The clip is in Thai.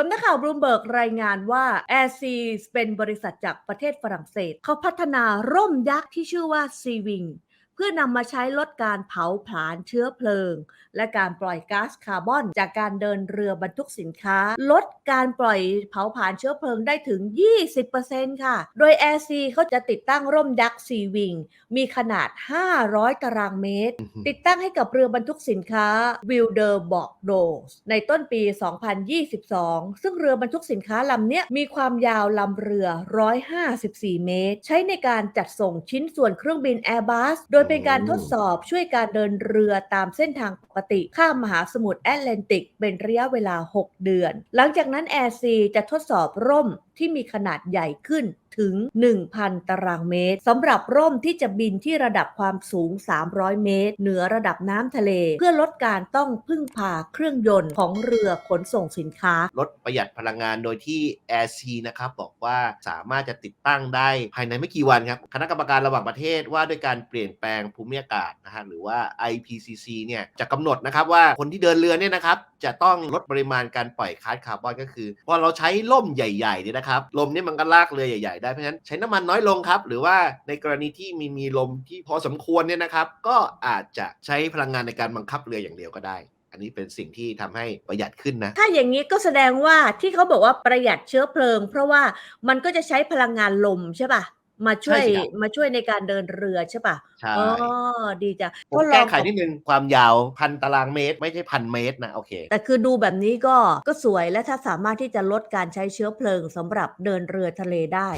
สำนักข่าวบลูมเบิร์กรายงานว่า Air s e a เป็นบริษัทจากประเทศฝรั่งเศส เขาพัฒนาร่มยักษ์ที่ชื่อว่า Sea Wing พื่อนำมาใช้ลดการเผาผลาญเชื้อเพลิง และการปล่อยก๊าซคาร์บอน จากการเดินเรือบรรทุกสินค้า ลดการปล่อยเผาผลาญเชื้อเพลิงได้ถึง 20%ค่ะ โดย Air s e a เขาจะติดตั้งร่มยักษ์ Sea Wing มีขนาด 500 ตารางเมตรอือหือติดตั้งให้กับเรือบรรทุกสินค้า w i l d e r b o r d o s ในต้นปี 2022 ซึ่งเรือบรรทุกสินค้าลำเนี้ยมีความยาวลำเรือ 154 เมตร ใช้ในการจัดส่งชิ้นส่วนเครื่องบิน Airbus โดยเป็นการทดสอบช่วยการเดินเรือตามเส้นทางปกติ ข้ามมหาสมุทรแอตแลนติก เป็นระยะเวลา 6 เดือน หลังจากนั้นแอร์ซีจะทดสอบร่มที่มีขนาดใหญ่ขึ้น ถึง 1,000 ตารางเมตรสำหรับร่มที่จะบินที่ระดับความสูง 300 เมตร เหนือระดับน้ำทะเล เพื่อลดการต้องพึ่งพาเครื่องยนต์ของเรือขนส่งสินค้า ลดประหยัดพลังงานโดยที่ Air c นะครับบอกว่าสามารถจะติดตั้งได้ภายในไม่กี่วันครับคณะกรรมการระหว่างประเทศว่าด้วยการเปลี่ยนแปลงภูมิอากาศนะฮะหรือว่า IPCC เนี่ยจะกำหนดนะครับว่าคนที่เดินเรือเนี่ยนะครับจะต้องลดปริมาณการปล่อยคาร์บอนก็คือพอเราใช้ล่มใหญ่ๆเนี่ยนะครับลมเนี่ยมันก็ลากเรือใหญ่ ๆ ได้เพราะฉะนั้นใช้น้ำมันน้อยลงครับ หรือว่าในกรณีที่มีมีลมที่พอสมควรเนี่ยนะครับ ก็อาจจะใช้พลังงานในการบังคับเรืออย่างเดียวก็ได้ อันนี้เป็นสิ่งที่ทำให้ประหยัดขึ้นนะ ถ้าอย่างนี้ก็แสดงว่าที่เขาบอกว่าประหยัดเชื้อเพลิง เพราะว่ามันก็จะใช้พลังงานลมใช่ป่ะ มาช่วยใช่สิครับ มาช่วยในการเดินเรือใช่ป่ะใช่ อ๋อดีจ้ะผมลแก้องไขนิดนึงความยาวพันตารางเมตร ไม่ใช่พันเมตรนะโอเค แต่คือดูแบบนี้ก็ก็สวยและถ้าสามารถที่จะลดการใช้เชื้อเพลิงสำหรับเดินเรือทะเลได้